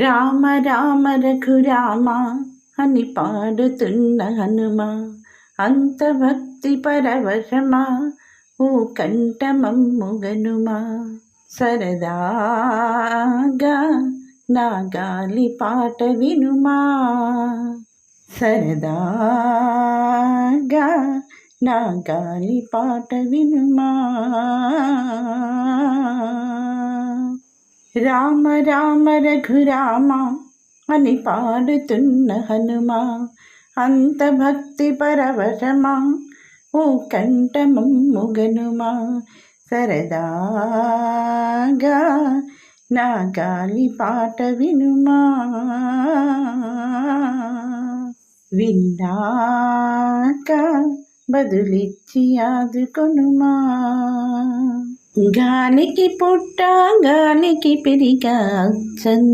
రామ రామ రఘురామ అని పాడుతున్న హనుమ. అంత భక్తి పరవశమా ఓ కంఠమమ్ముగనుమా. సరదాగా నా గాలి పాట వినుమా. సరదాగా నా గాలి పాట వినుమా. రామ రామ రఘురామ అని పాడుతున్న హనుమా. అంత భక్తి పరవశమా ఓ కంఠమమ్ముగనుమా సరదాగా నా గాలి పాట వినుమా. విన్నాక బదులిచ్చి ఆదుకొనుమా. గాలికి పుట్ట గాలికి పెరిగా చన్ని